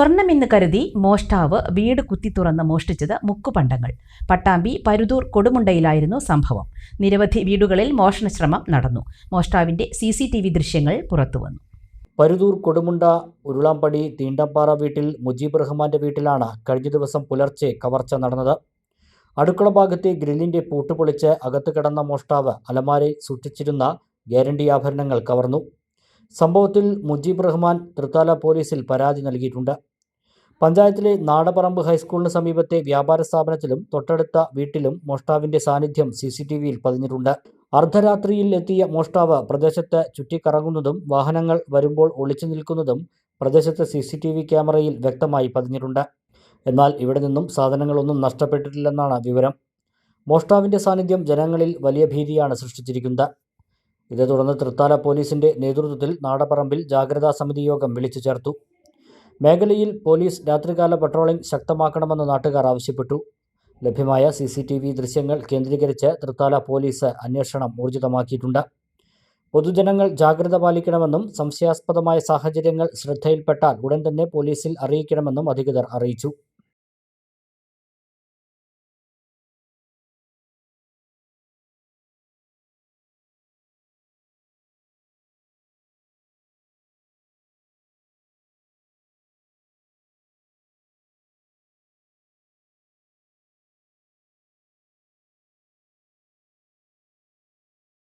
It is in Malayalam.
സ്വർണമെന്ന് കരുതി മോഷ്ടാവ് വീട് കുത്തി തുറന്ന് മോഷ്ടിച്ചത് മുക്കുപണ്ടങ്ങൾ. പട്ടാമ്പി പരുതൂർ കൊടുമുണ്ടയിലായിരുന്നു സംഭവം. നിരവധി വീടുകളിൽ മോഷണശ്രമം നടന്നു. മോഷ്ടാവിന്റെ സി സി ടി വി ദൃശ്യങ്ങൾ പുറത്തുവന്നു. പരുതൂർ കൊടുമുണ്ട ഉരുളാമ്പടി തീണ്ടപ്പാറ വീട്ടിൽ മുജീബ് റഹ്മാന്റെ വീട്ടിലാണ് കഴിഞ്ഞ ദിവസം പുലർച്ചെ കവർച്ച നടന്നത്. അടുക്കള ഭാഗത്തെ ഗ്രില്ലിന്റെ പൂട്ട് പൊളിച്ച് അകത്ത് കിടന്ന മോഷ്ടാവ് അലമാരയിൽ സൂക്ഷിച്ചിരുന്ന ഗ്യാരണ്ടി ആഭരണങ്ങൾ കവർന്നു. സംഭവത്തിൽ മുജീബ് റഹ്മാൻ തൃത്താല പോലീസിൽ പരാതി നൽകിയിട്ടുണ്ട്. പഞ്ചായത്തിലെ നാടപറമ്പ് ഹൈസ്കൂളിന് സമീപത്തെ വ്യാപാര സ്ഥാപനത്തിലും തൊട്ടടുത്ത വീട്ടിലും മോഷ്ടാവിന്റെ സാന്നിധ്യം സി സി ടി വിയിൽ പതിഞ്ഞിട്ടുണ്ട്. അർദ്ധരാത്രിയിൽ എത്തിയ മോഷ്ടാവ് പ്രദേശത്ത് ചുറ്റിക്കറങ്ങുന്നതും വാഹനങ്ങൾ വരുമ്പോൾ ഒളിച്ചു നിൽക്കുന്നതും പ്രദേശത്തെ സി സി ടി വി ക്യാമറയിൽ വ്യക്തമായി പതിഞ്ഞിട്ടുണ്ട്. എന്നാൽ ഇവിടെ നിന്നും സാധനങ്ങളൊന്നും നഷ്ടപ്പെട്ടിട്ടില്ലെന്നാണ് വിവരം. മോഷ്ടാവിന്റെ സാന്നിധ്യം ജനങ്ങളിൽ വലിയ ഭീതിയാണ് സൃഷ്ടിച്ചിരിക്കുന്നത്. ഇതേ തുടർന്ന് തൃത്താല പോലീസിന്റെ നേതൃത്വത്തിൽ നാടപറമ്പിൽ ജാഗ്രതാ സമിതി യോഗം വിളിച്ചു ചേർത്തു. മേഖലയിൽ പോലീസ് രാത്രികാല പട്രോളിംഗ് ശക്തമാക്കണമെന്ന് നാട്ടുകാർ ആവശ്യപ്പെട്ടു. ലഭ്യമായ സി സി ടി വി ദൃശ്യങ്ങൾ കേന്ദ്രീകരിച്ച് തൃത്താല പോലീസ് അന്വേഷണം ഊർജിതമാക്കിയിട്ടുണ്ട്. പൊതുജനങ്ങൾ ജാഗ്രത പാലിക്കണമെന്നും സംശയാസ്പദമായ സാഹചര്യങ്ങൾ ശ്രദ്ധയിൽപ്പെട്ടാൽ ഉടൻ തന്നെ പോലീസിൽ അറിയിക്കണമെന്നും അധികൃതർ അറിയിച്ചു.